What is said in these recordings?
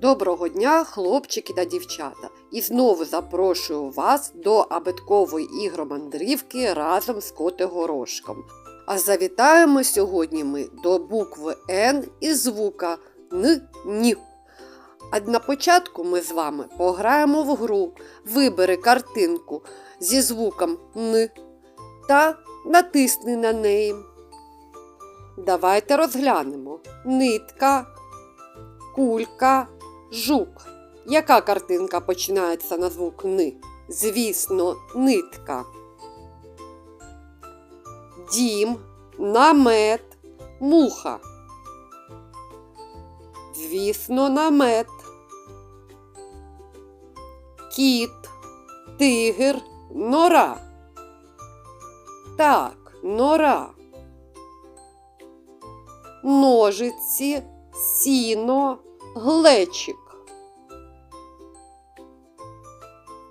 Доброго дня, хлопчики та дівчата! І знову запрошую вас до абиткової ігромандрівки разом з Котигорошком. А завітаємо сьогодні ми до букви Н і звука Н Ні. А на початку ми з вами пограємо в гру. Вибери картинку зі звуком Н та натисни на неї. Давайте розглянемо. Нитка, кулька, жук. Яка картинка починається на звук Ни? Звісно, нитка. Дім, намет, муха. Звісно, намет. Кіт, тигр, нора. Так, нора. Ножиці, сіно, глечик.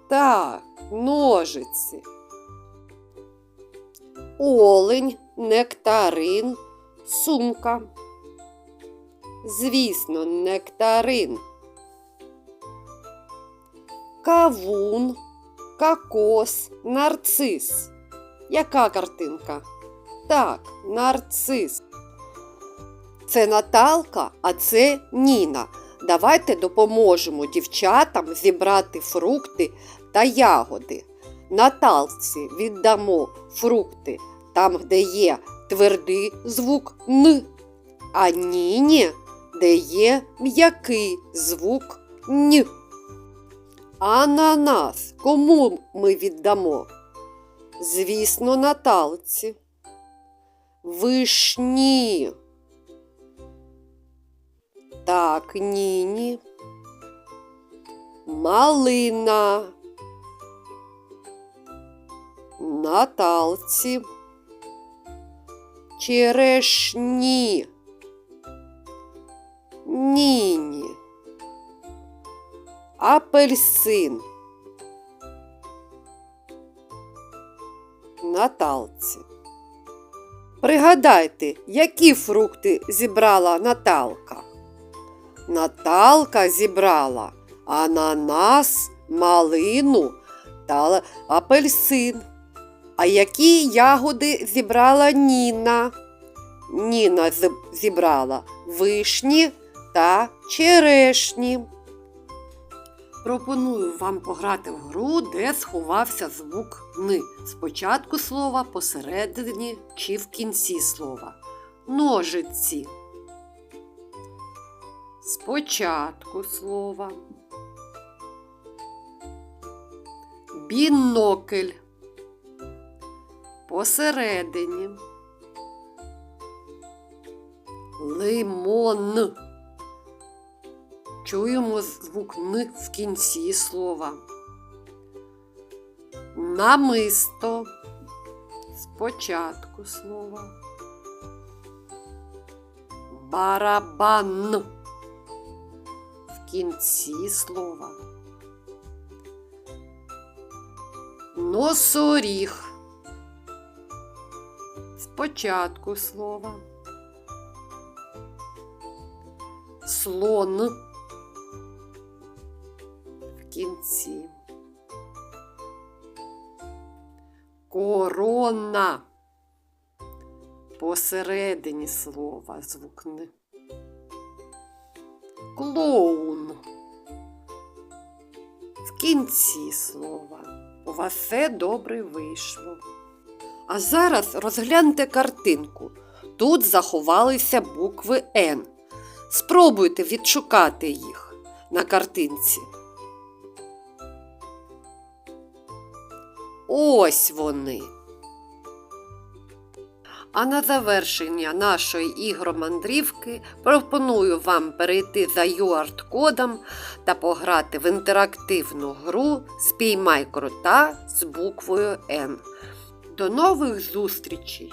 Так, ножиці. Олень, нектарин, сумка. Звісно, нектарин. Кавун, кокос, нарцис. Яка картинка? Так, нарцис. Це Наталка, а це Ніна. Давайте допоможемо дівчатам зібрати фрукти та ягоди. Наталці віддамо фрукти там, де є твердий звук Н, а Ніні, де є м'який звук Н. Ананас кому ми віддамо? Звісно, Наталці. Вишні. Так, ніні. Малина. Наталці. Черешні. Ніні. Апельсин. Наталці. Пригадайте, які фрукти зібрала Наталка. Наталка зібрала ананас, малину та апельсин. А які ягоди зібрала Ніна? Ніна зібрала вишні та черешні. Пропоную вам пограти в гру, де сховався звук Ни. Спочатку слова, посередині чи в кінці слова. Ножиці. Спочатку слова. Бінокль. Посередині. Лимон. Чуємо звук Н в кінці слова. Намисто. Спочатку слова. Барабан в кінці слова. Носоріг. Спочатку слова. Слон в кінці. Корона посередині слова звук «н». Клоун. В кінці слова. У вас все добре вийшло. А зараз розгляньте картинку. Тут заховалися букви Н. Спробуйте відшукати їх на картинці. Ось вони. А на завершення нашої ігромандрівки пропоную вам перейти за UART-кодом та пограти в інтерактивну гру Спіймай крота з буквою Н. До нових зустрічей!